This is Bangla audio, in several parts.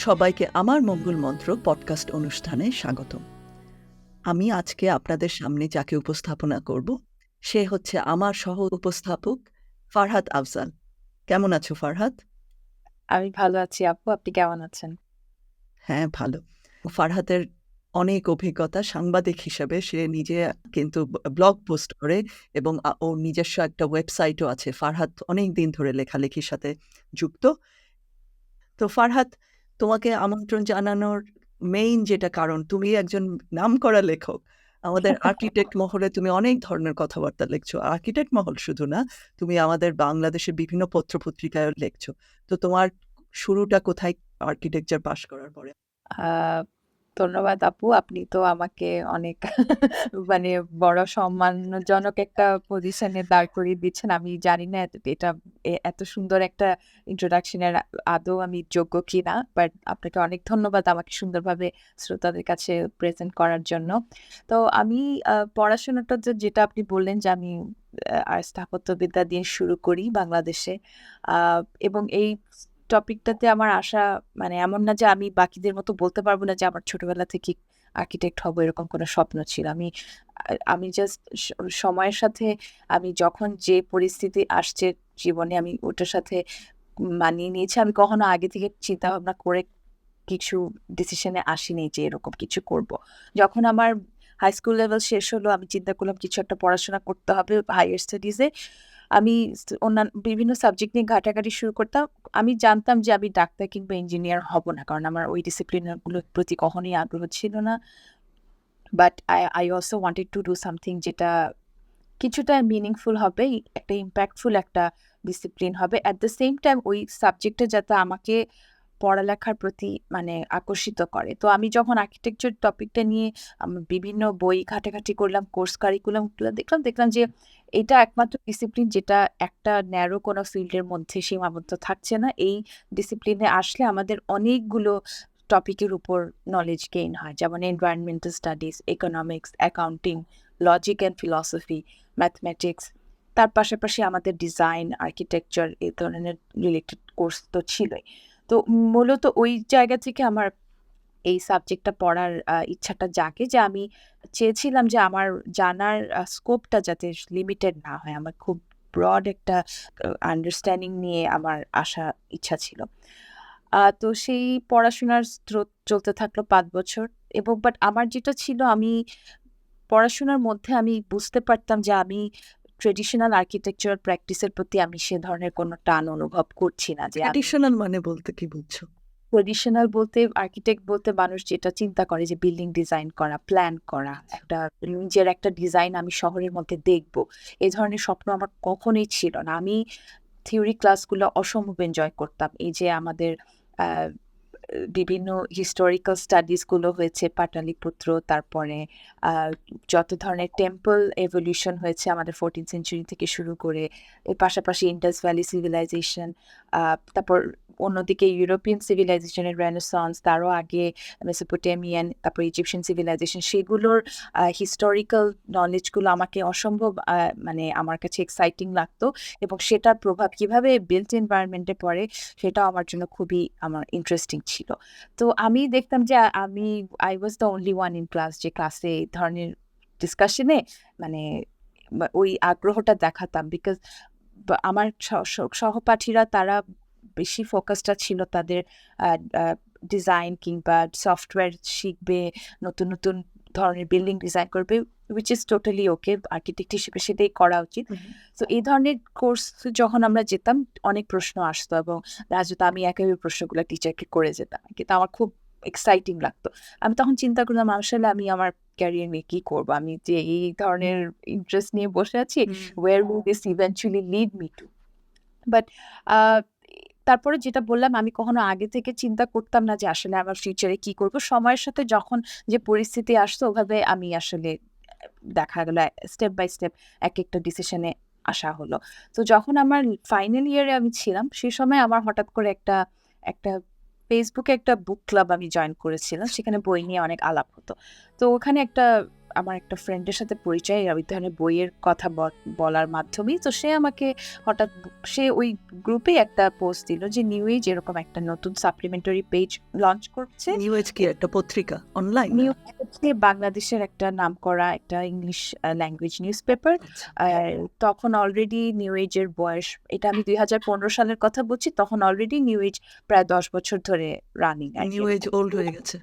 সবাইকে আমার মঙ্গল মন্ত্র পডকাস্ট অনুষ্ঠানে স্বাগত আমি আজকে আপনাদের সামনে যাকে উপস্থাপনা করব সে হচ্ছে আমার সহ উপস্থাপক ফারহাদ আফজাল। কেমন আছো ফারহাদ আমি ভালো আছি আপু আপনি কেমন আছেন? হ্যাঁ ভালো। ফারহাদের অনেক অভিজ্ঞতা সাংবাদিক হিসাবে সে নিজে কিন্তু ব্লগ পোস্ট করে এবং ওর নিজস্ব একটা ওয়েবসাইটও আছে। ফারহাদ অনেক দিন ধরে লেখালেখির সাথে যুক্ত। তো ফারহাদ তোমাকে আমন্ত্রণ জানানোর মেইন যেটা কারণ, তুমি একজন নাম করা লেখক। আমাদের আর্কিটেক্ট মহলে তুমি অনেক ধরনের কথাবার্তা লিখছো। আর্কিটেক্ট মহল শুধু না, তুমি আমাদের বাংলাদেশের বিভিন্ন পত্র পত্রিকায় লিখছো। তো তোমার শুরুটা কোথায় আর্কিটেকচার পাশ করার পরে? ধন্যবাদ আপু। আপনি তো আমাকে অনেক মানে বড় সম্মানজনক একটা পজিশনে দাঁড় করিয়ে দিচ্ছেন। আমি জানি না এটা এত সুন্দর একটা ইন্ট্রোডাকশনের আদৌ আমি যোগ্য কিনা বাট আপনাকে অনেক ধন্যবাদ আমাকে সুন্দরভাবে শ্রোতাদের কাছে প্রেজেন্ট করার জন্য। তো আমি পড়াশোনাটা যে- যেটা আপনি বললেন যে আমি আর স্থাপত্যবিদ্যা দিয়ে শুরু করি বাংলাদেশে আহ, এবং এই টপিকটাতে আমার আশা মানে এমন না যে আমি বাকিদের মতো বলতে পারব না যে আমার ছোটবেলা থেকে আর্কিটেক্ট হব এরকম কোনো স্বপ্ন ছিল। আমি আমি জাস্ট সময়ের সাথে আমি যখন যে পরিস্থিতি আসছে জীবনে আমি ওটার সাথে মানিয়ে নিয়েছি। আমি কখনো আগে থেকে চিন্তা ভাবনা করে কিছু ডিসিশনে আসিনি যে এরকম কিছু করব। যখন আমার হাই স্কুল লেভেল শেষ হলো, আমি চিন্তা করলাম কিছু একটা পড়াশোনা করতে হবে হায়ার স্টাডিজে আমি অন্যান্য বিভিন্ন সাবজেক্ট নিয়ে ঘাটাঘাটি শুরু করতাম। আমি জানতাম যে আমি ডাক্তার কিংবা ইঞ্জিনিয়ার হব না, কারণ আমার ওই ডিসিপ্লিনগুলোর প্রতি কখনোই আগ্রহ ছিল না। But I I also wanted to do something যেটা কিছুটা মিনিংফুল হবে, একটা ইম্প্যাক্টফুল একটা ডিসিপ্লিন হবে। অ্যাট দ্য সেম টাইম ওই সাবজেক্টে যাতে আমাকে পড়ালেখার প্রতি মানে আকর্ষিত করে। তো আমি যখন আর্কিটেকচার টপিকটা নিয়ে বিভিন্ন বই ঘাটাঘাটি করলাম কোর্স কারিকুলামগুলো দেখলাম দেখলাম যে এটা একমাত্র ডিসিপ্লিন যেটা একটা ন্যারো কোনো ফিল্ডের মধ্যে সীমাবদ্ধ থাকছে না। এই ডিসিপ্লিনে আসলে আমাদের অনেকগুলো টপিকের উপর নলেজ গেইন হয়। যেমন environmental studies economics accounting logic and philosophy mathematics তার পাশাপাশি আমাদের ডিজাইন আর্কিটেকচার এই ধরনের রিলেটেড কোর্স তো ছিলই। তো মূলত ওই জায়গা থেকে আমার এই সাবজেক্টটা পড়ার ইচ্ছাটা জাগে যে আমি চেয়েছিলাম যে আমার জানার স্কোপটা যাতে লিমিটেড না হয়। আমার খুব ব্রড একটা আন্ডারস্ট্যান্ডিং নিয়ে আমার আসা ইচ্ছা ছিল। তো সেই পড়াশোনার স্রোত চলতে থাকল পাঁচ বছর এবং বাট আমার যেটা ছিল আমি পড়াশোনার মধ্যে আমি বুঝতে পারতাম যে আমি ট্রেডিশনাল আর্কিটেকচার প্র্যাকটিসের প্রতি আমি সে ধরনের কোনো টান অনুভব করছি না যে আমি ট্র্যাডিশনাল মানে বলতে কি বুঝছ ট্রেডিশনাল বলতে আর্কিটেক্ট বলতে মানুষ যেটা চিন্তা করে যে বিল্ডিং ডিজাইন করা প্ল্যান করা একটা নিজের একটা ডিজাইন আমি শহরের মধ্যে দেখব। এ ধরনের স্বপ্ন আমার কখনোই ছিল না। আমি থিওরি ক্লাসগুলো অসম্ভব এনজয় করতাম। এই যে আমাদের আহ, বিভিন্ন হিস্টোরিক্যাল স্টাডিজগুলো হয়েছে পাটালিপুত্র তারপরে যত ধরনের টেম্পল এভলিউশন হয়েছে আমাদের ফোরটিন সেঞ্চুরি থেকে শুরু করে, এর পাশাপাশি ইন্ডাস ভ্যালি সিভিলাইজেশন তারপর অন্যদিকে ইউরোপিয়ান সিভিলাইজেশনের রেনেসন্স তারও আগে মেসোপোটেমিয়ান তারপর ইজিপশিয়ান সিভিলাইজেশন সেগুলোর হিস্টোরিক্যাল নলেজগুলো আমাকে অসম্ভব মানে আমার কাছে এক্সাইটিং লাগতো এবং সেটার প্রভাব কীভাবে বিল্ট এনভায়রনমেন্টে পড়ে সেটাও আমার জন্য খুবই আমার ইন্টারেস্টিং ছিল। তো আমি দেখতাম যে, আমি I was the only one in class যে ক্লাসে এই ধরনের ডিসকাশনে মানে ওই আগ্রহটা দেখাতাম বিকজ আমার সহপাঠীরা তারা বেশি ফোকাসটা ছিল তাদের ডিজাইন কিংবা সফটওয়্যার শিখবে নতুন নতুন ধরনের বিল্ডিং ডিজাইন করবে which is totally okay architect হিসেবে সেটাই করা উচিত। তো এই ধরনের কোর্স যখন আমরা যেতাম অনেক প্রশ্ন আসতো এবং রাজত আমি একেবারে প্রশ্নগুলো টিচারকে করে যেতাম। কিন্তু আমার খুব এক্সাইটিং লাগতো। আমি তখন চিন্তা করলাম আসলে আমি আমার ক্যারিয়ার নিয়ে কি করব? আমি যে এই ধরনের ইন্টারেস্ট নিয়ে বসে আছি where will this eventually lead me to but তারপরে যেটা বললাম, আমি কখনো আগে থেকে চিন্তা করতাম না যে আসলে আমার ফিউচারে কি করব। সময়ের সাথে যখন যে পরিস্থিতি আসতো ওভাবে আমি আসলে দেখা গেল স্টেপ বাই স্টেপ এক একটা ডিসিশনে আসা হলো। তো যখন আমার ফাইনাল ইয়ারে আমি ছিলাম সেই সময় আমার হঠাৎ করে একটা একটা ফেসবুকে একটা বুক ক্লাব আমি জয়েন করেছিলাম। সেখানে বই নিয়ে অনেক আলাপ হতো। তো ওখানে একটা আমার একটা ফ্রেন্ডের সাথে পরিচয় এই ধরনের বইয়ের কথা বলার মাধ্যমেই। তো সে আমাকে হঠাৎ সে ওই গ্রুপে একটা পোস্ট দিল যে নিউ এজ এরকম একটা নতুন সাপ্লিমেন্টারি পেজ লঞ্চ করছে। নিউ এজ কি? একটা পত্রিকা? অনলাইন নিউ বাংলাদেশের একটা নামকরা একটা ইংলিশ ল্যাঙ্গুয়েজ নিউজ পেপার তখন অলরেডি নিউ এজের বয়স এটা আমি দুই হাজার পনেরো সালের কথা বলছি তখন অলরেডি নিউ এজ প্রায় দশ বছর ধরে রানিং নিউ এজ ওল্ড হয়ে গেছে।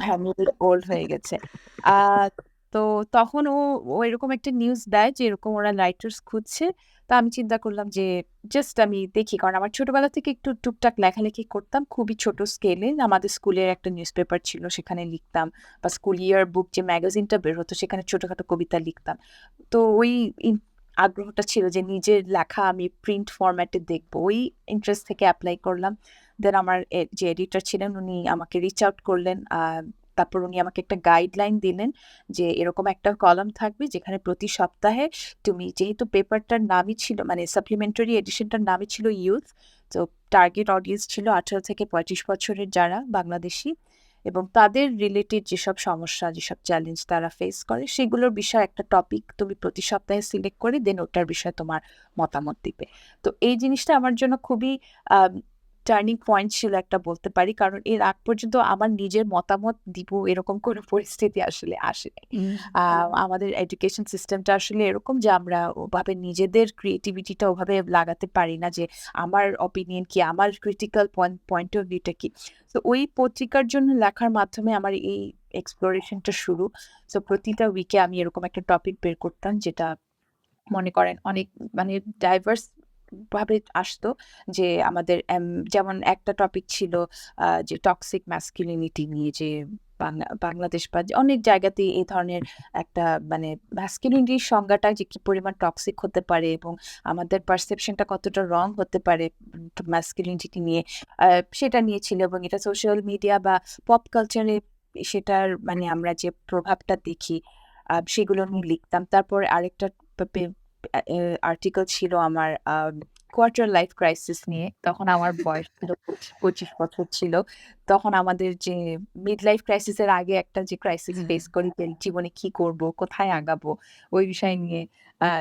হ্যাঁ নিউ এজ ওল্ড হয়ে গেছে। আহ, তো তখন ও ও এরকম একটা নিউজ দেয় যে, এরকম ওরা রাইটার্স খুঁজছে। তা আমি চিন্তা করলাম যে জাস্ট আমি দেখি। কারণ আমার ছোটবেলা থেকে একটু টুকটাক লেখালেখি করতাম। খুবই ছোট স্কেলে আমাদের স্কুলের একটা নিউজ পেপার ছিল, সেখানে লিখতাম। বা স্কুল ইয়ার বুক যে ম্যাগাজিনটা বের হতো, সেখানে ছোটোখাটো কবিতা লিখতাম। তো ওই আগ্রহটা ছিল যে, নিজের লেখা আমি প্রিন্ট ফরম্যাটে দেখব। ওই ইন্টারেস্ট থেকে অ্যাপ্লাই করলাম। দেন আমার যে এডিটর ছিলেন, উনি আমাকে রিচ আউট করলেন। তারপর উনি আমাকে একটা গাইডলাইন দিলেন যে এরকম একটা কলাম থাকবে যেখানে প্রতি সপ্তাহে তুমি যেহেতু পেপারটার নামই ছিল মানে সাপ্লিমেন্টারি এডিশনটার নামই ছিল ইউথ তো টার্গেট অডিয়েন্স ছিল আঠারো থেকে পঁয়ত্রিশ বছরের যারা বাংলাদেশি এবং তাদের রিলেটেড যেসব সমস্যা, যেসব চ্যালেঞ্জ তারা ফেস করে সেগুলোর বিষয়ে একটা টপিক তুমি প্রতি সপ্তাহে সিলেক্ট করে দেন ওটার বিষয়ে তোমার মতামত দিবে। তো এই জিনিসটা আমার জন্য খুবই টার্নিং পয়েন্ট ছিল একটা বলতে পারি। কারণ এর আগ পর্যন্ত আমার নিজের মতামত দিব এরকম কোনো পরিস্থিতি আসলে আসে আমাদের এডুকেশন সিস্টেমটা আসলে এরকম যে আমরা ওভাবে নিজেদের ক্রিয়েটিভিটিটা ওভাবে লাগাতে পারি না যে আমার অপিনিয়ন কি আমার ক্রিটিক্যাল পয়েন্ট পয়েন্ট অফ ভিউটা কি। তো ওই পত্রিকার জন্য লেখার মাধ্যমে আমার এই এক্সপ্লোরেশনটা শুরু। তো প্রতিটা উইকে আমি এরকম একটা টপিক বের করতাম যেটা মনে করেন অনেক মানে ডাইভার্স ভাবে আসতো যে আমাদের যেমন একটা টপিক ছিল যে টক্সিক ম্যাসকুলিনিটি নিয়ে যে বাংলা, বাংলাদেশ বা অনেক জায়গাতেই এই ধরনের একটা মানে ম্যাসকুলিনিটির সংজ্ঞাটা যে কি পরিমাণ টক্সিক হতে পারে এবং আমাদের পারসেপশনটা কতটা রং হতে পারে ম্যাসকুলিনিটি নিয়ে সেটা নিয়েছিল এবং এটা সোশ্যাল মিডিয়া বা পপ কালচারে সেটার মানে আমরা যে প্রভাবটা দেখি সেগুলো নিয়ে লিখতাম। তারপর আরেকটা আর্টিকেল ছিল আমার কোয়ার্টার লাইফ ক্রাইসিস নিয়ে। তখন আমার বয়স ছিল পঁচিশ বছর ছিল। তখন আমাদের যে মিড লাইফ ক্রাইসিসের আগে একটা যে ক্রাইসিস। ফেস করি জীবনে কি করব কোথায় আগাবো ওই বিষয় নিয়ে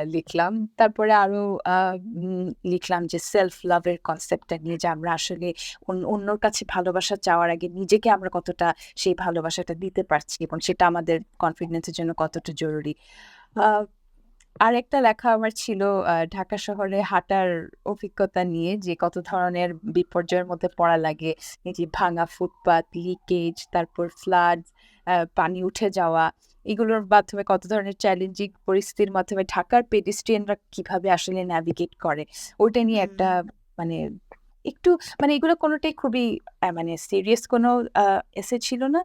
লিখলাম। তারপরে আরও আহ, লিখলাম যে সেলফ লাভের কনসেপ্টটা নিয়ে যে আমরা আসলে অন্য- অন্যর কাছে ভালোবাসা চাওয়ার আগে নিজেকে আমরা কতটা সেই ভালোবাসাটা দিতে পারছি এবং সেটা আমাদের কনফিডেন্সের জন্য কতটা জরুরি। আর একটা লেখা আমার ছিল ঢাকা শহরে হাঁটার অভিজ্ঞতা নিয়ে যে কত ধরনের বিপর্যয়ের মধ্যে পড়া লাগে। এই যে ভাঙা ফুটপাত লিকেজ তারপর ফ্লাড পানি উঠে যাওয়া এগুলোর মাধ্যমে কত ধরনের চ্যালেঞ্জিং পরিস্থিতির মাধ্যমে ঢাকার পেডিস্ট্রিয়ানরা কীভাবে আসলে ন্যাভিগেট করে? ওইটা নিয়ে একটা মানে একটু মানে এগুলো কোনোটাই খুবই মানে সিরিয়াস কোনো এসে ছিল না।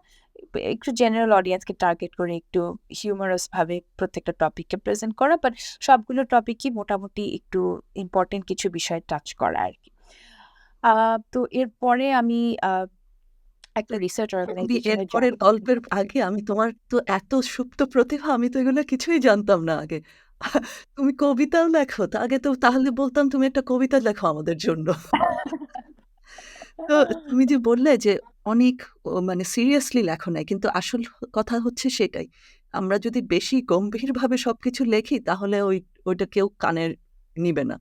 একটু জেনারেল অডিয়েন্সকে টার্গেট করে একটু হিউমারাস ভাবে প্রত্যেকটা টপিককে প্রেজেন্ট করা বাট সবগুলো টপিকই মোটামুটি একটু ইম্পর্টেন্ট কিছু বিষয় টাচ করা আর কি। তো এরপরে আমি আহ, একটা রিসার্চ এরপরের গল্পের আগে আমি তোমার তো এত সুপ্ত প্রতিভা আমি তো এগুলো কিছুই জানতাম না আগে। তুমি কবিতাও লেখো আগে তো তাহলে বলতাম তুমি একটা কবিতা লেখো আমাদের জন্য। তো তুমি যে বললে যে অনেক মানে সিরিয়াসলি লেখো নাই, কিন্তু আসল কথা হচ্ছে সেটাই। আমরা যদি বেশি গম্ভীরভাবে সবকিছু লেখি, তাহলে ওই, ওইটা কেউ কানে নিবে না।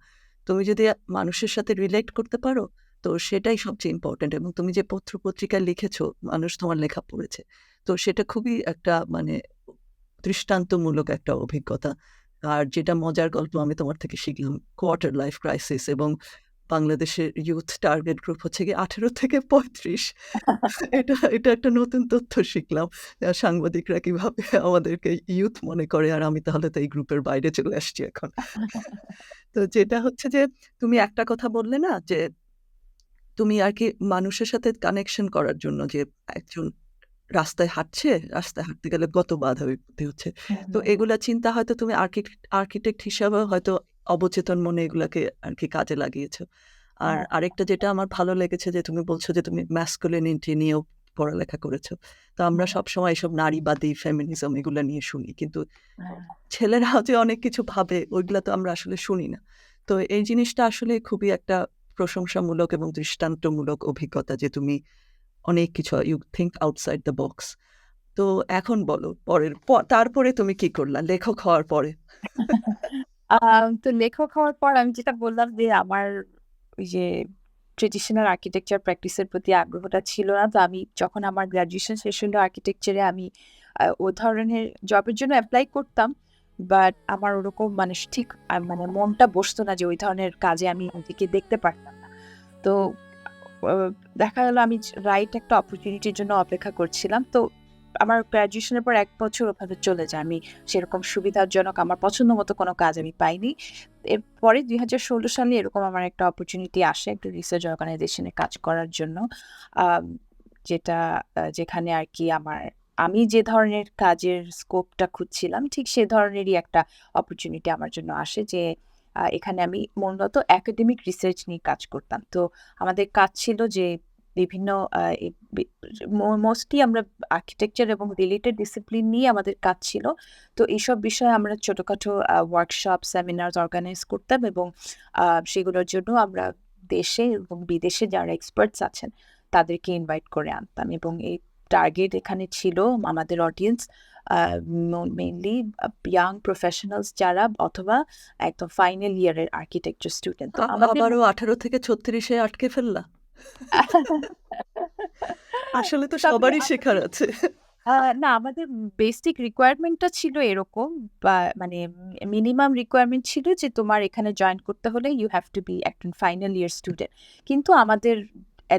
তুমি যদি মানুষের সাথে রিলেট করতে পারো, তো সেটাই সবচেয়ে ইম্পর্টেন্ট এবং তুমি যে পত্র পত্রিকায় লিখেছো, মানুষ তোমার লেখা পড়েছে, তো সেটা খুবই একটা মানে দৃষ্টান্তমূলক একটা অভিজ্ঞতা। আর যেটা মজার গল্প আমি তোমার থেকে শিখলাম কোয়ার্টার লাইফ ক্রাইসিস এবং বাংলাদেশের ইউথ টার্গেট গ্রুপ হচ্ছে কি আঠেরো থেকে পঁয়ত্রিশ। এটা এটা একটা নতুন তথ্য শিখলাম। সাংবাদিকরা কীভাবে আমাদেরকে ইউথ মনে করে আর আমি তাহলে তো এই গ্রুপের বাইরে চলে আসছি এখন। তো যেটা হচ্ছে যে তুমি একটা কথা বললে না যে তুমি আর কি মানুষের সাথে কানেকশন করার জন্য যে একজন রাস্তায় হাঁটছে রাস্তায় হাঁটতে গেলে গত বাধা বিপত্তি হচ্ছে। তো এগুলা চিন্তা হয়তো তুমি আর্কিটেক্ট হিসাবে হয়তো অবচেতন মনে এগুলাকে আর কি কাজে লাগিয়েছো। আর। আরেকটা যেটা আমার ভালো লেগেছে যে তুমি বলছো যে তুমি ম্যাসকুলিনিটি নিয়েও পড়ালেখা করেছ। তো আমরা সবসময় এসব নারীবাদী ফেমিনিজম এগুলা নিয়ে শুনি। কিন্তু হ্যাঁ। ছেলেরাও যে অনেক কিছু ভাবে ওইগুলা তো আমরা আসলে শুনি না। তো এই জিনিসটা আসলে খুবই একটা প্রশংসামূলক এবং দৃষ্টান্তমূলক অভিজ্ঞতা যে তুমি অনেক কিছু you think outside the box তো এখন বলো পরের তারপরে তুমি কি করলা? লেখক হওয়ার পরে? তো লেখক হওয়ার পর আমি যেটা বললাম যে আমার ওই যে ট্রেডিশনাল আর্কিটেকচার প্র্যাকটিসের প্রতি আগ্রহটা ছিল না। তো আমি যখন আমার গ্র্যাজুয়েশন শেষ হলো আর্কিটেকচারে আমি ও ধরনের জবের জন্য অ্যাপ্লাই করতাম বাট আমার ওরকম মানে ঠিক মানে মনটা বসতো না যে ওই ধরনের কাজে আমি নিজেকে দেখতে পারতাম না। তো দেখা গেল আমি রাইট একটা অপরচুনিটির জন্য অপেক্ষা করছিলাম। তো আমার গ্র্যাজুয়েশনের পর এক বছর ওভাবে চলে যায়। আমি সেরকম সুবিধাজনক আমার পছন্দ মতো কোনো কাজ আমি পাইনি। এরপরে দুই হাজার ষোলো সালে এরকম আমার একটা অপরচুনিটি আসে একটা রিসার্চ অর্গানাইজেশনে কাজ করার জন্য। যেটা যেখানে আর কি আমার, আমি যে ধরনের কাজের স্কোপটা খুঁজছিলাম, ঠিক সে ধরনেরই একটা অপরচুনিটি আমার জন্য আসে যে এখানে আমি মূলত একাডেমিক রিসার্চ নিয়ে কাজ করতাম। তো আমাদের কাজ ছিল যে বিভিন্ন মোস্টলি আমরা আর্কিটেকচার এবং রিলেটেড ডিসিপ্লিন নিয়ে আমাদের কাজ ছিল। তো এইসব বিষয়ে আমরা ছোটোখাটো ওয়ার্কশপ সেমিনার অর্গানাইজ করতাম এবং সেগুলোর জন্য আমরা দেশে এবং বিদেশে যারা এক্সপার্টস আছেন তাদেরকে ইনভাইট করে আনতাম এবং এই টার্গেট এখানে ছিল আমাদের অডিয়েন্স মেইনলি ইয়াং প্রফেশনালস যারা অথবা একদম ফাইনাল ইয়ারের আর্কিটেকচার স্টুডেন্ট আবারও আঠারো থেকে ছত্রিশে আটকে ফেললা? আসলে তো সবারই শেখার আছে। না আমাদের বেসিক রিকোয়ারমেন্টটা ছিল এরকম বা মানে মিনিমাম রিকোয়ারমেন্ট ছিল যে তোমার এখানে জয়েন করতে হলে ইউ হ্যাভ টু বি একজন ফাইনাল ইয়ার স্টুডেন্ট কিন্তু আমাদের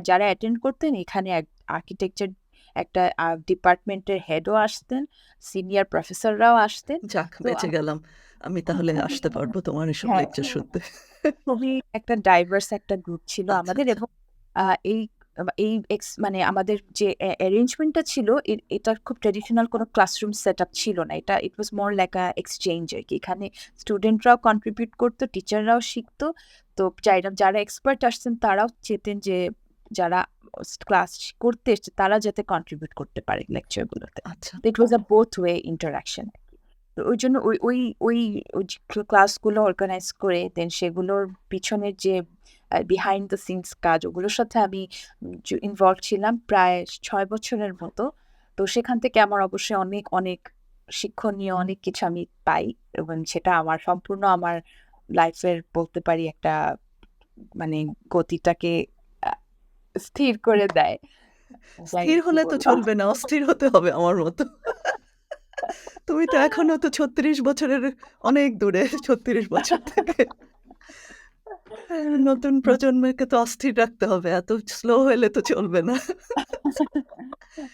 যারা অ্যাটেন্ড করতেন এখানে আর্কিটেকচার একটা ডিপার্টমেন্টের হেডও আসতেন সিনিয়র প্রফেসররাও আসতেন। যাক বেঁচে গেলাম। আমি তাহলে আসতে পারব তোমার এসব হ্যাঁ। লেকচার শুনতে। খুবই একটা ডাইভার্স একটা গ্রুপ ছিল আচ্ছা আমাদের আচ্ছা। এবং এই এই ex- মানে আমাদের যে অ্যারেঞ্জমেন্টটা ছিল এটা খুব ট্রেডিশনাল কোনো ক্লাসরুম সেট আপ ছিল না। এটা ইট ওয়াজ মোর লাইক আ এক্সচেঞ্জ আর কি। এখানে স্টুডেন্টরাও কন্ট্রিবিউট করতো টিচাররাও শিখতো। তো যারা যারা এক্সপার্ট আসছেন তারাও চেতেন যে যারা ক্লাস করতে এসছে তারা যাতে কন্ট্রিবিউট করতে পারে লেকচারগুলোতে আচ্ছা। It was a both way interaction তো ওই জন্য ওই ওই ওই ক্লাসগুলো অর্গানাইজ করে দেন সেগুলোর পিছনের যে বিহাইন্ড দ্য সিনস কাজ ওগুলোর সাথে আমি ইনভলভ ছিলাম প্রায় ছয় বছরের মতো। তো সেখান থেকে আমার অবশ্যই অনেক অনেক শিক্ষণীয় অনেক কিছু আমি পাই এবং সেটা আমার সম্পূর্ণ আমার লাইফের বলতে পারি একটা মানে গতিটাকে স্থির করে দেয়। স্থির হলে তো চলবে না অস্থির হতে হবে আমার মতো। তুমি তো এখনও তো ছত্রিশ বছরের অনেক দূরে ছত্রিশ বছর থেকে। নতুন প্রজন্মকে তো অস্থির রাখতে হবে এত স্লো হলে তো চলবে না।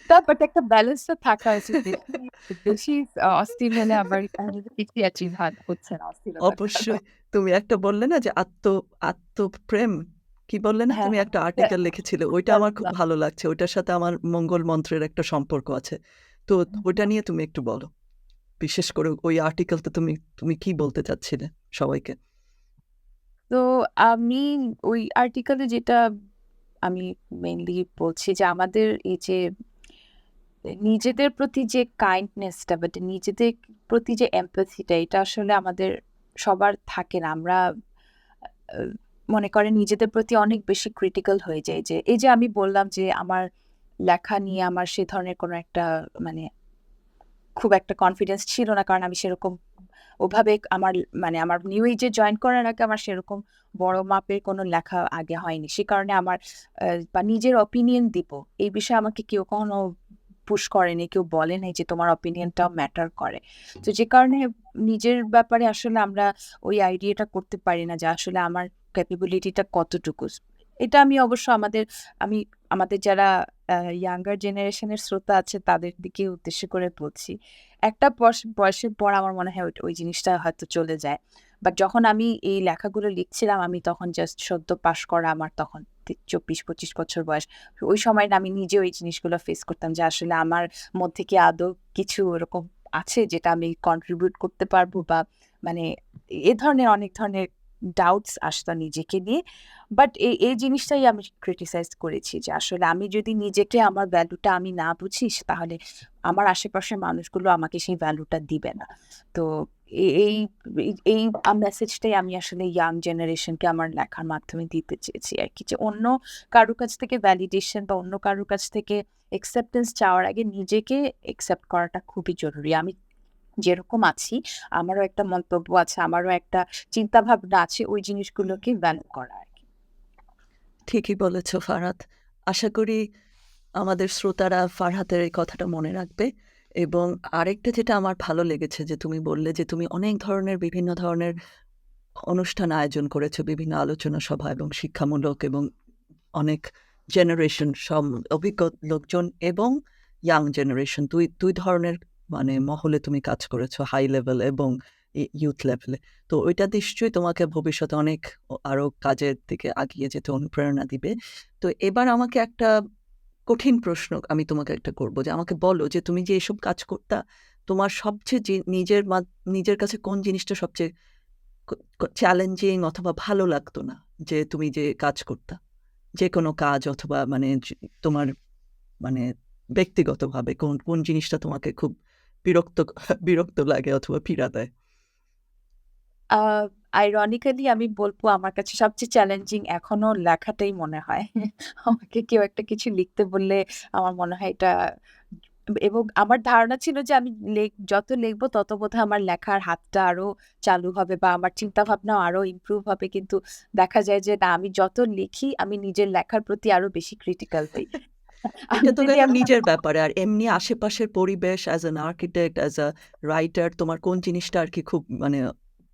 তারপর একটা ব্যালেন্স তো থাকা উচিত বেশি অস্থির হলে আবার কিছু অ্যাচিভ হচ্ছে না অবশ্যই। তুমি একটা বললে না যে আত্ম আত্মপ্রেম কি বললে না হ্যাঁ তুমি একটা হ্যাঁ। আর্টিকেল লিখেছিলে ওইটা আমার খুব ভালো লাগছে ওইটার সাথে আমার মঙ্গল মন্ত্রের একটা সম্পর্ক আছে। তো ওইটা নিয়ে তুমি একটু বলো বিশেষ করে ওই আর্টিকেলতে তুমি তুমি কি বলতে চাচ্ছিলে সবাইকে? তো আমি ওই আর্টিকেলে যেটা আমি মেইনলি বলছি যে আমাদের এই যে নিজেদের প্রতি যে কাইন্ডনেসটা বাট নিজেদের প্রতি যে এমপ্যাথিটা এটা আসলে আমাদের সবার থাকে না। আমরা মনে করে নিজেদের প্রতি অনেক বেশি ক্রিটিক্যাল হয়ে যায় যে এই যে আমি বললাম যে আমার লেখা নিয়ে আমার সে ধরনের কোনো একটা মানে খুব একটা কনফিডেন্স ছিল না কারণ আমি সেরকম ওভাবে আমার মানে আমার নিউ এজে জয়েন করার আগে আমার সেরকম বড় মাপের কোনো লেখা আগে হয়নি। সে কারণে আমার বা নিজের অপিনিয়ন দিব। এই বিষয়ে আমাকে কেউ কখনো পুশ করেনি, কেউ বলে নাই যে তোমার অপিনিয়নটাও ম্যাটার করে। তো যে কারণে নিজের ব্যাপারে আসলে আমরা ওই আইডিয়াটা করতে পারি না যে আসলে আমার ক্যাপাবিলিটিটা কতটুকু। এটা আমি অবশ্য আমাদের, আমি আমাদের যারা ইয়াঙ্গার জেনারেশনের শ্রোতা আছে তাদের দিকে উদ্দেশ্য করে বলছি। একটা বয়স- বয়সের পর আমার মনে হয় ওই- জিনিসটা হয়তো চলে যায়। বাট যখন আমি এই লেখাগুলো লিখছিলাম, আমি তখন জাস্ট সদ্য পাশ করা আমার তখন চব্বিশ, পঁচিশ বছর বয়স। ওই সময় আমি নিজে ওই জিনিসগুলো ফেস করতাম যে আসলে আমার মধ্যে কি আদৌ কিছু ওরকম আছে যেটা আমি কন্ট্রিবিউট করতে পারব বা মানে এ ধরনের, অনেক ধরনের ডাউটস আসতো নিজেকে নিয়ে। বাট এই এই জিনিসটাই আমি ক্রিটিসাইজ করেছি যে আসলে আমি যদি নিজেকে আমার ভ্যালুটা আমি না বুঝি তাহলে আমার আশেপাশের মানুষগুলো আমাকে সেই ভ্যালুটা দিবে না। তো এই- এই মেসেজটাই আমি আসলে ইয়াং জেনারেশনকে আমার লেখার মাধ্যমে দিতে চেয়েছি আর কি। যে অন্য কারোর কাছ থেকে ভ্যালিডেশন বা অন্য কারোর কাছ থেকে অ্যাকসেপ্টেন্স চাওয়ার আগে নিজেকে অ্যাকসেপ্ট করাটা খুবই জরুরি। আমি যেরকম আছি, আমারও একটা মন্তব্য আছে, আমারও একটা চিন্তা ভাবনা আছে ওই জিনিসগুলোকে ভ্যালু করা আর কি। ঠিকই বলেছ ফারহাত আশা করি আমাদের শ্রোতারা ফারহাতের এই কথাটা মনে রাখবে এবং আরেকটা যেটা আমার ভালো লেগেছে যে তুমি বললে যে তুমি অনেক ধরনের বিভিন্ন ধরনের অনুষ্ঠান আয়োজন করেছ, বিভিন্ন আলোচনা সভা এবং শিক্ষামূলক এবং অনেক জেনারেশন সব অভিজ্ঞ লোকজন এবং ইয়াং জেনারেশন দুই দুই ধরনের মানে মহলে তুমি কাজ করেছ হাই লেভেল এবং ইউথ লেভেলে তো ওইটা নিশ্চয়ই তোমাকে ভবিষ্যতে অনেক ও- আরও কাজের দিকে আগিয়ে যেতে, অনুপ্রেরণা দিবে। তো এবার আমাকে একটা কঠিন প্রশ্ন আমি তোমাকে একটা করব যে আমাকে বলো যে তুমি যে এসব কাজ করতা, তোমার সবচেয়ে যে নিজের নিজের কাছে কোন জিনিসটা সবচেয়ে চ্যালেঞ্জিং অথবা ভালো লাগতো না যে তুমি যে কাজ করতা? যে কোনো কাজ অথবা মানে তোমার মানে ব্যক্তিগতভাবে কোন কোন জিনিসটা তোমাকে খুব বিরক্ত বিরক্ত লাগে অথবা পীড়া দেয়? আইরনিক্যালি আমি বলব আমার কাছে সবচেয়ে চ্যালেঞ্জিং এখনও লেখাটাই মনে হয়। আমাকে কেউ একটা কিছু লিখতে বললে আমার মনে হয় এটা এবং আমার ধারণা ছিল যে আমি যত লিখব তত বোধহয় আমার লেখার হাতটা আরও চালু হবে বা আমার চিন্তা ভাবনা আরও ইমপ্রুভ হবে। কিন্তু দেখা যায় যে না, আমি যত লিখি আমি নিজের লেখার প্রতি আরও বেশি ক্রিটিক্যাল হই। এটা তো গেল নিজের ব্যাপারে। আর এমনি আশেপাশের পরিবেশ as an architect as a writer তোমার কোন জিনিসটা আর কি খুব মানে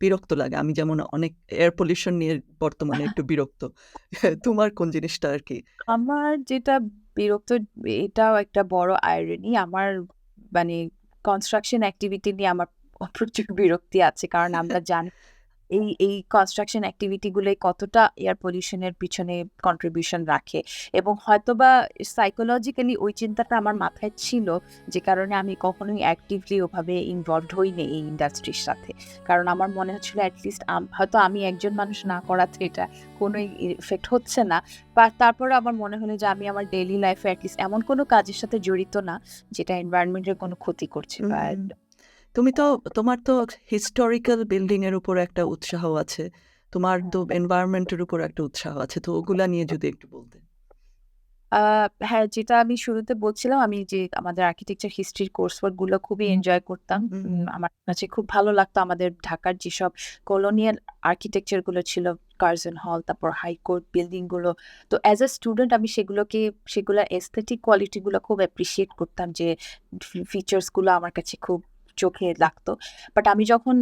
বিরক্ত লাগে? আমি যেমন অনেক এয়ার পলিউশন নিয়ে বর্তমানে একটু বিরক্ত। তোমার কোন জিনিসটা আর কি আমার যেটা বিরক্ত এটাও একটা বড় আইরনি আমার মানে কনস্ট্রাকশন অ্যাক্টিভিটি নিয়ে আমার প্রচুর বিরক্তি আছে। কারণ আমরা জানি এই এই কনস্ট্রাকশন অ্যাক্টিভিটিগুলোই কতটা এয়ার পলিউশনের পিছনে কন্ট্রিবিউশন রাখে? এবং হয়তোবা সাইকোলজিক্যালি ওই চিন্তাটা আমার মাথায় ছিল যে কারণে আমি কখনোই অ্যাক্টিভলি ওভাবে ইনভলভড হইনি এই ইন্ডাস্ট্রির সাথে। কারণ আমার মনে হচ্ছিল অ্যাটলিস্ট হয়তো আমি একজন মানুষ না করাতে এটা কোনো ইফেক্ট হচ্ছে না। বা তারপরে আমার মনে হলো যে আমি আমার ডেইলি লাইফে অ্যাটলিস্ট এমন কোনো কাজের সাথে জড়িত না যেটা এনভায়রনমেন্টের কোনো ক্ষতি করছে বা। তুমি তো তোমার তো হিস্টোরিক্যাল বিল্ডিং এর উপর একটা উৎসাহ আছে। তোমার তো এনভায়রনমেন্টের উপর একটা উৎসাহ আছে তো ওগুলা নিয়ে যদি একটু বলতে। হ্যাঁ, যেটা আমি শুরুতে বলছিলাম আমি যে আমাদের আর্কিটেকচার হিস্ট্রির কোর্সওয়ার্কগুলো খুবই এনজয় করতাম। আমার কাছে খুব ভালো লাগতো আমাদের ঢাকার যেসব কলোনিয়াল আর্কিটেকচারগুলো ছিল, কার্জন হল, তারপর হাইকোর্ট বিল্ডিংগুলো। তো অ্যাজ আ স্টুডেন্ট আমি সেগুলোকে সেগুলোর এস্থেটিক কোয়ালিটি গুলো খুব অ্যাপ্রিসিয়েট করতাম যে ফি ফিচার্সগুলো আমার কাছে খুব চোখে লাগতো। বাট আমি যখন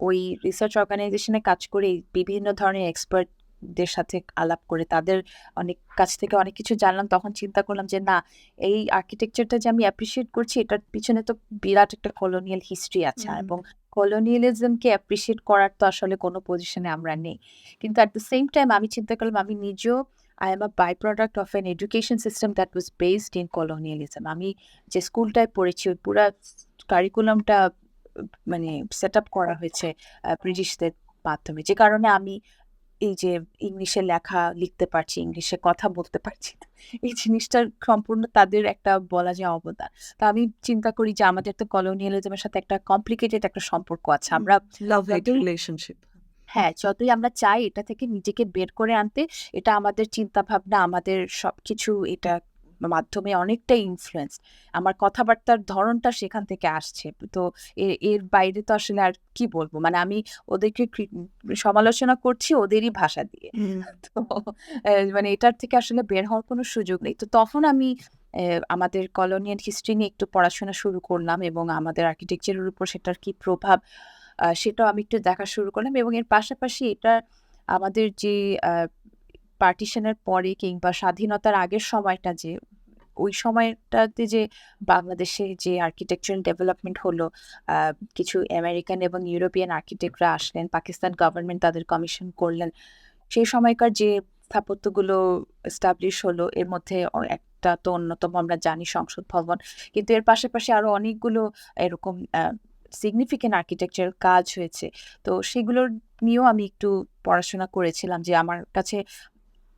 ওই রিসার্চ অর্গানাইজেশনে কাজ করি বিভিন্ন ধরনের এক্সপার্ট দের সাথে আলাপ করে তাদের অনেক কাছ থেকে অনেক কিছু জানলাম তখন চিন্তা করলাম যে না এই আর্কিটেকচারটা যে আমি অ্যাপ্রিসিয়েট করছি এটার পিছনে তো বিরাট একটা কলোনিয়াল হিস্ট্রি আছে এবং কলোনিয়ালিজমকে অ্যাপ্রিসিয়েট করার তো আসলে কোনো পজিশনে আমরা নেই কিন্তু অ্যাট দ্য সেম টাইম আমি চিন্তা করলাম আমি নিজেও I am a by product of an education system that was based in colonialism আমি যে স্কুলটায় পড়েছি ওই পুরো কারিকুলামটা মানে সেট আপ করা হয়েছে ব্রিটিশদের মাধ্যমে। যে কারণে আমি এই যে ইংলিশে লেখা লিখতে পারছি ইংলিশে কথা বলতে পারছি এই জিনিসটার সম্পূর্ণ তাদের একটা বলা যায় অবদান। তা আমি চিন্তা করি যে আমাদের তো কলোনিয়ালিজমের সাথে একটা কমপ্লিকেটেড একটা সম্পর্ক আছে। আমরা লাভ রিলেশনশিপ হ্যাঁ যতই আমরা চাই এটা থেকে নিজেকে বের করে আনতে এটা আমাদের চিন্তা ভাবনা আমাদের সবকিছু এটা মাধ্যমে অনেকটাই ইনফ্লুয়েন্স আমার কথাবার্তার ধরনটা সেখান থেকে আসছে। তো এ- এর বাইরে তো আসলে আর কি বলব? মানে আমি ওদেরকে সমালোচনা করছি ওদেরই ভাষা দিয়ে। তো মানে এটার থেকে আসলে বের হওয়ার কোনো সুযোগ নেই। তো তখন আমি আমাদের কলোনিয়াল হিস্ট্রি নিয়ে একটু পড়াশোনা শুরু করলাম এবং আমাদের আর্কিটেকচারের উপর সেটার কি প্রভাব সেটাও আমি একটু দেখা শুরু করলাম এবং এর পাশাপাশি এটা আমাদের যে পার্টিশনের পরে কিংবা স্বাধীনতার আগের সময়টা যে, ওই সময়টাতে যে বাংলাদেশে যে আর্কিটেকচারাল ডেভেলপমেন্ট হলো কিছু আমেরিকান এবং ইউরোপিয়ান আর্কিটেক্টরা আসলেন পাকিস্তান গভর্নমেন্ট তাদের কমিশন করলেন, সেই সময়কার যে স্থাপত্যগুলো এস্টাবলিশ হলো, এর মধ্যে একটা তো অন্যতম আমরা জানি সংসদ ভবন, কিন্তু এর পাশাপাশি আরও অনেকগুলো এরকম সিগনিফিকেন্ট আর্কিটেকচার কাজ হয়েছে। তো সেগুলোর নিয়েও আমি একটু পড়াশোনা করেছিলাম যে আমার কাছে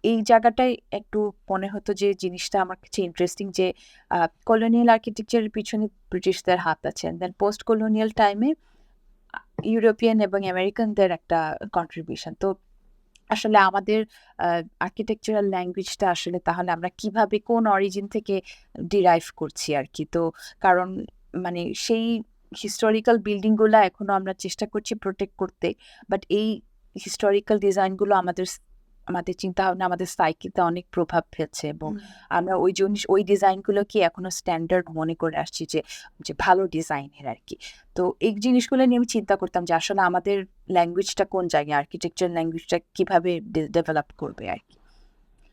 এই জায়গাটায় একটু মনে হতো যে জিনিসটা আমার কাছে ইন্টারেস্টিং যে কলোনিয়াল আর্কিটেকচারের পিছনে ব্রিটিশদের হাত আছে। দেন পোস্ট কলোনিয়াল টাইমে ইউরোপিয়ান এবং আমেরিকানদের একটা কন্ট্রিবিউশন তো আসলে আমাদের আর্কিটেকচারাল ল্যাঙ্গুয়েজটা আসলে তাহলে আমরা কীভাবে কোন অরিজিন থেকে ডিরাইভ করছি আর কি? তো কারণ মানে সেই হিস্টোরিক্যাল বিল্ডিংগুলো এখনও আমরা চেষ্টা করছি প্রোটেক্ট করতে। বাট এই হিস্টোরিক্যাল ডিজাইনগুলো আমাদের আমাদের চিন্তা ভাবনা আমাদের সাইকেতে অনেক প্রভাব ফেলছে এবং আমরা ওই জিনিস ওই ডিজাইনগুলোকে এখনও স্ট্যান্ডার্ড মনে করে আসছি যে যে ভালো ডিজাইনের আর কি। তো এই জিনিসগুলো নিয়ে আমি চিন্তা করতাম যে আসলে আমাদের ল্যাঙ্গুয়েজটা কোন জায়গায় আর্কিটেকচার ল্যাঙ্গুয়েজটা কীভাবে ডেভেলপ করবে আর কি।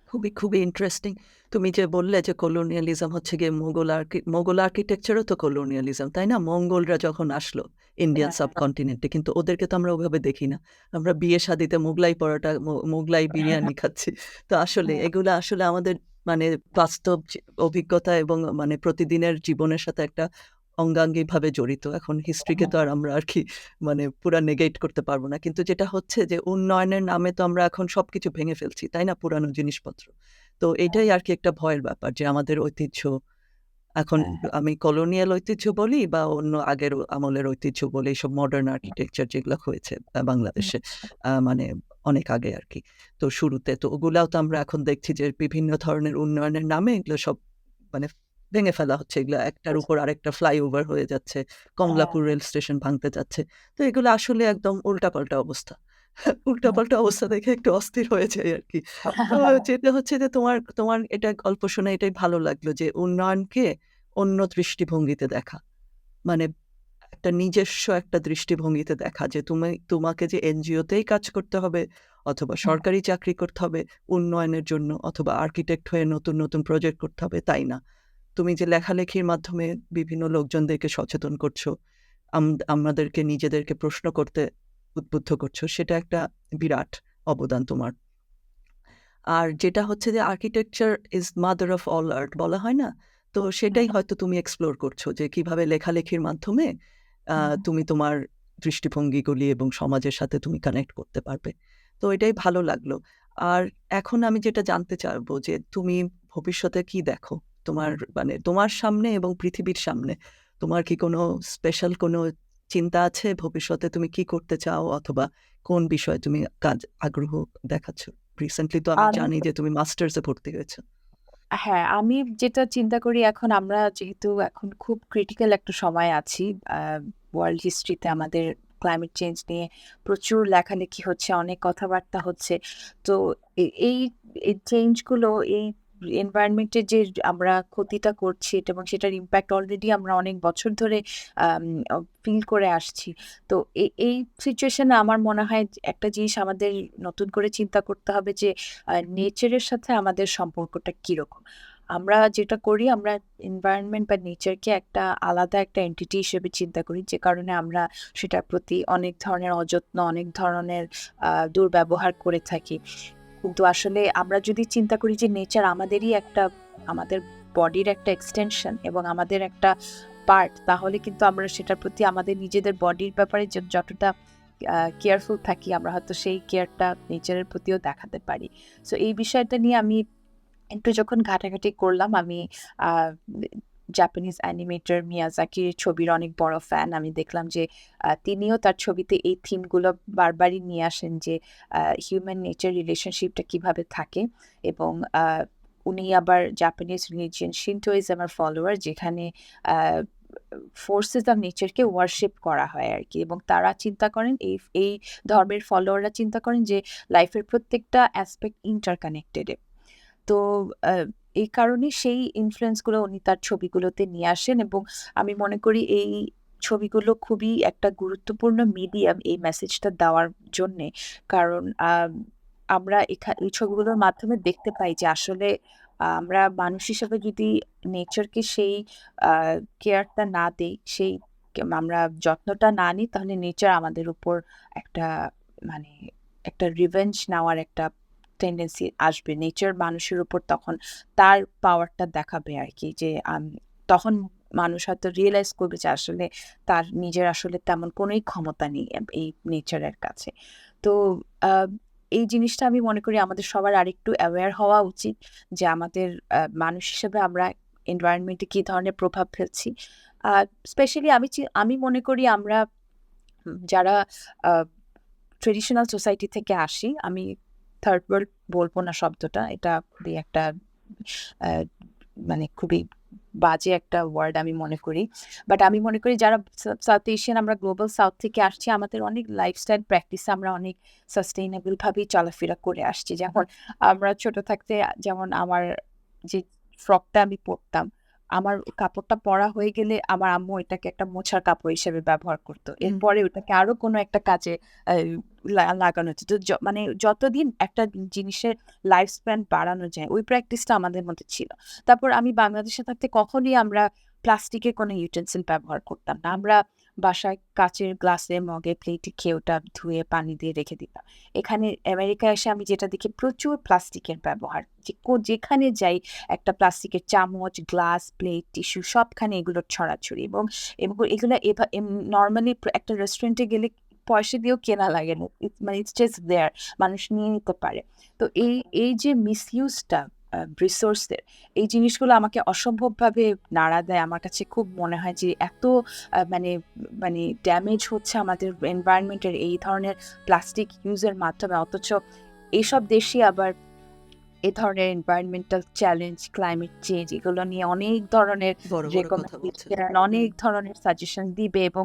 খুবই খুবই ইন্টারেস্টিং তুমি যে বললে যে কলোনিয়ালিজম হচ্ছে গিয়ে মোগল আর্কি মোগল আর্কিটেকচারও তো কলোনিয়ালিজম তাই না মঙ্গলরা যখন আসলো ইন্ডিয়ান হ্যাঁ। সাবকন্টিনেন্টে কিন্তু ওদেরকে তো আমরা ওভাবে দেখি না আমরা বিয়ে শাদিতে মোগলাই পরোটা মোগলাই বিরিয়ানি খাচ্ছি তো আসলে হ্যাঁ। এগুলো আসলে আমাদের মানে বাস্তব অভিজ্ঞতা এবং মানে প্রতিদিনের জীবনের সাথে একটা অঙ্গাঙ্গিভাবে জড়িত। এখন হিস্ট্রিকে তো আর আমরা আর কি মানে পুরা নেগেট করতে পারব না। কিন্তু যেটা হচ্ছে যে উন্নয়নের নামে তো আমরা এখন সবকিছু ভেঙে ফেলছি তাই না? পুরানো জিনিসপত্র। তো এটাই আর কি একটা ভয়ের ব্যাপার যে আমাদের ঐতিহ্য। এখন হ্যাঁ। আমি কলোনিয়াল ঐতিহ্য বলি বা অন্য আগের আমলের ঐতিহ্য বলি সব মডার্ন আর্কিটেকচার যেগুলো হয়েছে বাংলাদেশে মানে অনেক আগে আর কি। তো শুরুতে তো ওগুলাও তো আমরা এখন দেখছি যে বিভিন্ন ধরনের উন্নয়নের নামে এগুলো সব মানে ভেঙে ফেলা হচ্ছে এগুলো। একটার উপর আরেকটা ফ্লাইওভার হয়ে যাচ্ছে কমলাপুর রেল স্টেশন ভাঙতে যাচ্ছে। তো এগুলো আসলে একদম উল্টাপাল্টা অবস্থা। উল্টাপাল্টা অবস্থা দেখে একটু অস্থির হয়ে যায় আর কি যেটা হচ্ছে যে তোমার তোমার এটা গল্প শুনে এটাই ভালো লাগল যে উন্নয়নকে অন্য দৃষ্টিভঙ্গিতে দেখা। মানে একটা নিজস্ব একটা দৃষ্টিভঙ্গিতে দেখা যে তুমি তোমাকে যে এনজিওতেই কাজ করতে হবে অথবা সরকারি চাকরি করতে হবে উন্নয়নের জন্য অথবা আর্কিটেক্ট হয়ে নতুন নতুন প্রজেক্ট করতে হবে তাই না? তুমি যে লেখালেখির মাধ্যমে বিভিন্ন লোকজনদেরকে সচেতন করছ আমাদেরকে নিজেদেরকে প্রশ্ন করতে উদ্বুদ্ধ করছ সেটা একটা বিরাট অবদান তোমার। আর যেটা হচ্ছে যে architecture is mother of all art বলা হয় না? তো সেটাই হয়তো তুমি এক্সপ্লোর করছ যে কীভাবে লেখালেখির মাধ্যমে আহ, তুমি তোমার দৃষ্টিভঙ্গিগুলি এবং সমাজের সাথে তুমি কানেক্ট করতে পারবে। তো এটাই ভালো লাগল। আর এখন আমি যেটা জানতে চাইব যে তুমি ভবিষ্যতে কি দেখো? তোমার মানে তোমার সামনে এবং পৃথিবীর সামনে। তোমার কি কোনো স্পেশাল কোনো চিন্তা আছে? ভবিষ্যতে তুমি কি করতে চাও? অথবা কোন বিষয়ে তুমি কাজ আগ্রহ দেখাচ্ছ? রিসেন্টলি তো আমি জানি যে তুমি মাস্টার্সে ভর্তি হয়েছো। হ্যাঁ আমি যেটা চিন্তা করি এখন আমরা যেহেতু এখন খুব ক্রিটিক্যাল একটা সময় আছি ওয়ার্ল্ড হিস্ট্রিতে আমাদের ক্লাইমেট চেঞ্জ নিয়ে প্রচুর লেখালেখি হচ্ছে অনেক কথাবার্তা হচ্ছে। তো এই এই চেঞ্জগুলো এই এনভায়রনমেন্টের যে আমরা ক্ষতিটা করছি এবং সেটার ইম্প্যাক্ট অলরেডি আমরা অনেক বছর ধরে ফিল করে আসছি। তো এই সিচুয়েশনে আমার মনে হয় একটা জিনিস আমাদের নতুন করে চিন্তা করতে হবে যে নেচারের সাথে আমাদের সম্পর্কটা কীরকম? আমরা যেটা করি, আমরা এনভায়রনমেন্ট বা নেচারকে একটা আলাদা একটা এন্টিটি হিসেবে চিন্তা করি, যে কারণে আমরা সেটার প্রতি অনেক ধরনের অযত্ন, অনেক ধরনের দুর্ব্যবহার করে থাকি। কিন্তু আসলে আমরা যদি চিন্তা করি যে নেচার আমাদেরই একটা, আমাদের বডির একটা এক্সটেনশন এবং আমাদের একটা পার্ট তাহলে কিন্তু আমরা সেটার প্রতি আমাদের নিজেদের বডির ব্যাপারে যতটা কেয়ারফুল থাকি আমরা হয়তো সেই কেয়ারটা নেচারের প্রতিও দেখাতে পারি। সো এই বিষয়টা নিয়ে আমি একটু যখন ঘাটাঘাটি করলাম, আমি জাপানিজ অ্যানিমেটর মিয়াজাকির ছবির অনেক বড় ফ্যান আমি দেখলাম যে তিনিও তার ছবিতে এই থিমগুলো বারবারই নিয়ে আসেন যে হিউম্যান নেচার রিলেশনশিপটা কীভাবে থাকে এবং উনি আবার জাপানিজ রিলিজিয়ন শিন্টোইজমের ফলোয়ার যেখানে ফোর্সেস অফ নেচারকে ওয়ার্শিপ করা হয় আর কি এবং তারা চিন্তা করেন এই এই ধর্মের ফলোয়াররা চিন্তা করেন যে লাইফের প্রত্যেকটা অ্যাসপেক্ট ইন্টারকানেক্টেড তো এই কারণে সেই ইনফ্লুয়েন্সগুলো উনি তার ছবিগুলোতে নিয়ে আসেন এবং আমি মনে করি এই ছবিগুলো খুবই একটা গুরুত্বপূর্ণ মিডিয়াম এই মেসেজটা দেওয়ার জন্যে। কারণ আমরা এখা, এই ছবিগুলোর মাধ্যমে দেখতে পাই যে আসলে, আমরা মানুষ হিসেবে যদি নেচারকে সেই কেয়ারটা না দেই, সেই আমরা যত্নটা না নিই, তাহলে নেচার আমাদের উপর একটা মানে একটা রিভেঞ্জ নেওয়ার একটা টেন্ডেন্সি আসবে। নেচার মানুষের উপর তখন তার পাওয়ারটা দেখাবে আর কি যে তখন মানুষ হয়তো রিয়েলাইজ করবে যে, আসলে তার নিজের আসলে তেমন কোনোই ক্ষমতা নেই এই নেচারের কাছে। তো এই জিনিসটা আমি মনে করি আমাদের সবার আরেকটু অ্যাওয়্যার হওয়া উচিত যে, আমাদের মানুষ হিসেবে আমরা এনভায়রনমেন্টে কী ধরনের প্রভাব ফেলছি। স্পেশালি আমি আমি মনে করি আমরা যারা ট্রেডিশনাল সোসাইটি থেকে আসি, আমি থার্ড ওয়ার্ল্ড বলব না শব্দটা, এটা খুবই একটা মানে খুবই বাজে একটা ওয়ার্ড আমি মনে করি। বাট আমি মনে করি যারা সাউথ এশিয়ান আমরা গ্লোবাল সাউথ থেকে আসছি, আমাদের অনেক লাইফস্টাইল প্র্যাকটিস আমরা অনেক সাস্টেইনেবল ভাবেই চলাফেরা করে আসছি। যেমন আমরা ছোট থাকতে, যেমন আমার যে ফ্রকটা আমি পরতাম আমার কাপড়টা পরা হয়ে গেলে আমার আম্মু এটাকে একটা মোছার কাপড় হিসেবে ব্যবহার করতো। এরপরে ওটাকে আরও কোনো একটা কাজে লাগানো হচ্ছে তো মানে যতদিন একটা জিনিসের লাইফ স্প্যান বাড়ানো যায় ওই প্র্যাকটিসটা আমাদের মধ্যে ছিল। তারপর আমি বাংলাদেশে থাকতে কখনই আমরা প্লাস্টিকের কোনো ইউটেন্সিল ব্যবহার করতাম না। আমরা বাসায় কাচের গ্লাসে মগে প্লেটে খেয়ে ওটা ধুয়ে পানি দিয়ে রেখে দিতাম। এখানে আমেরিকায় এসে আমি যেটা দেখি প্রচুর প্লাস্টিকের ব্যবহার। যে যেখানে যাই একটা প্লাস্টিকের চামচ, গ্লাস, প্লেট, টিস্যু সবখানে এগুলোর ছড়াছড়ি এবং এগুলো নর্মালি একটা রেস্টুরেন্টে গেলে পয়সা দিয়েও কেনা লাগে না। মানে ইটস জাস্ট দেয়ার মানুষ নিয়ে নিতে পারে। তো এই এই যে মিসইউজটা রিসোর্সের এই জিনিসগুলো আমাকে অসম্ভবভাবে নাড়া দেয়। আমার কাছে খুব মনে হয় যে এত মানে মানে ড্যামেজ হচ্ছে আমাদের এনভায়রনমেন্টের এই ধরনের প্লাস্টিক ইউজের মাধ্যমে। অথচ এইসব দেশই আবার এ ধরনের এনভায়রনমেন্টাল চ্যালেঞ্জ ক্লাইমেট চেঞ্জ এগুলো নিয়ে অনেক ধরনের অনেক ধরনের সাজেশন দিবে এবং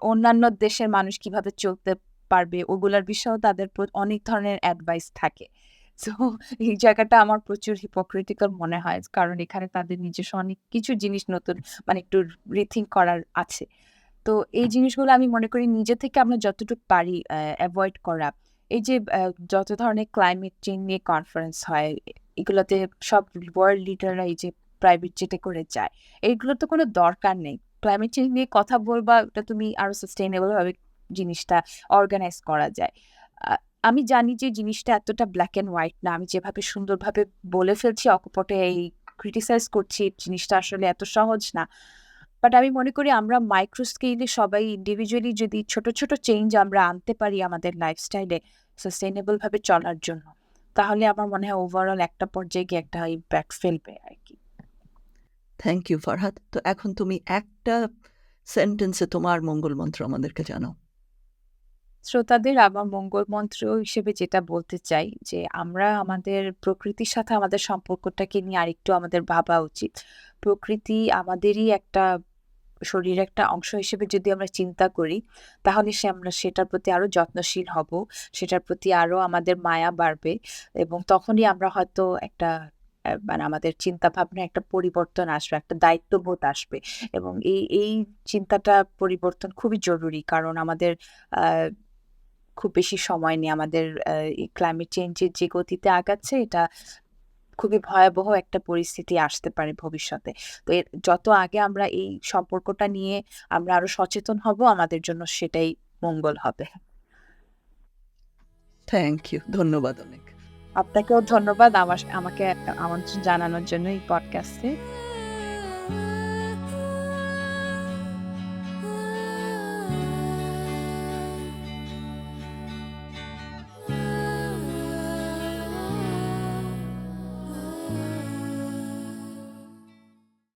অন্যান্য দেশের মানুষ কীভাবে চলতে পারবে ওগুলোর বিষয়েও তাদের অনেক ধরনের অ্যাডভাইস থাকে। তো এই জায়গাটা আমার প্রচুর হিপোক্রিটিক্যাল মনে হয়। কারণ এখানে তাদের নিজস্ব অনেক কিছু জিনিস নতুন মানে একটু রিথিঙ্ক করার আছে। তো এই জিনিসগুলো আমি মনে করি নিজে থেকে আমরা যতটুকু পারি অ্যাভয়েড করা। এই যে যত ধরনের ক্লাইমেট চেঞ্জ নিয়ে কনফারেন্স হয় এগুলোতে সব ওয়ার্ল্ড লিডাররা এই যে প্রাইভেট জেটে করে যায় এইগুলো তো কোনো দরকার নেই। ক্লাইমেট চেঞ্জ নিয়ে কথা বলবা ওটা তুমি আরও সাস্টেইনেবল ভাবে জিনিসটা অর্গানাইজ করা যায়। আমি জানি যে জিনিসটা এতটা ব্ল্যাক অ্যান্ড হোয়াইট না। আমি যেভাবে সুন্দরভাবে বলে ফেলছি, অকপটে এই ক্রিটিসাইজ করছি, জিনিসটা আসলে এত সহজ না। বাট আমি মনে করি আমরা মাইক্রো স্কেলে সবাই ইন্ডিভিজুয়ালি যদি ছোট ছোট চেঞ্জ আমরা আনতে পারি আমাদের লাইফস্টাইলে সাস্টেইনেবল ভাবে চলার জন্য, তাহলে আমার মনে হয় ওভারঅল একটা পর্যায়ে গিয়ে একটা ইম্প্যাক্ট ফেলবে আর কি থ্যাংক ইউ ফারহাদ তো এখন তুমি একটা সেন্টেন্সে তোমার মঙ্গল মন্ত্র আমাদেরকে জানাও। শ্রোতাদের আমার মঙ্গল মন্ত্র হিসেবে যেটা বলতে চাই যে আমরা আমাদের প্রকৃতির সাথে আমাদের সম্পর্কটাকে নিয়ে আরেকটু আমাদের ভাবা উচিত। প্রকৃতি আমাদেরই একটা শরীরের একটা অংশ হিসেবে যদি আমরা চিন্তা করি, তাহলে সে আমরা সেটার প্রতি আরও যত্নশীল হব, সেটার প্রতি আরও আমাদের মায়া বাড়বে এবং তখনই আমরা হয়তো একটা মানে আমাদের চিন্তা ভাবনা একটা পরিবর্তন আসবে, একটা দায়িত্ববোধ আসবে এবং এই এই চিন্তাটা পরিবর্তন খুবই জরুরি কারণ আমাদের খুব বেশি সময় নেই আমাদের ক্লাইমেট চেঞ্জের যে গতিতে আগাচ্ছে এটা খুবই ভয়াবহ একটা পরিস্থিতি আসতে পারে ভবিষ্যতে। তো এর যত আগে আমরা এই সম্পর্কটা নিয়ে আমরা আরও সচেতন হব আমাদের জন্য সেটাই মঙ্গল হবে। থ্যাংক ইউ ধন্যবাদ অনেক। আপনাকেও ধন্যবাদ আমার আমাকে আমন্ত্রণ জানানোর জন্য এই পডকাস্টে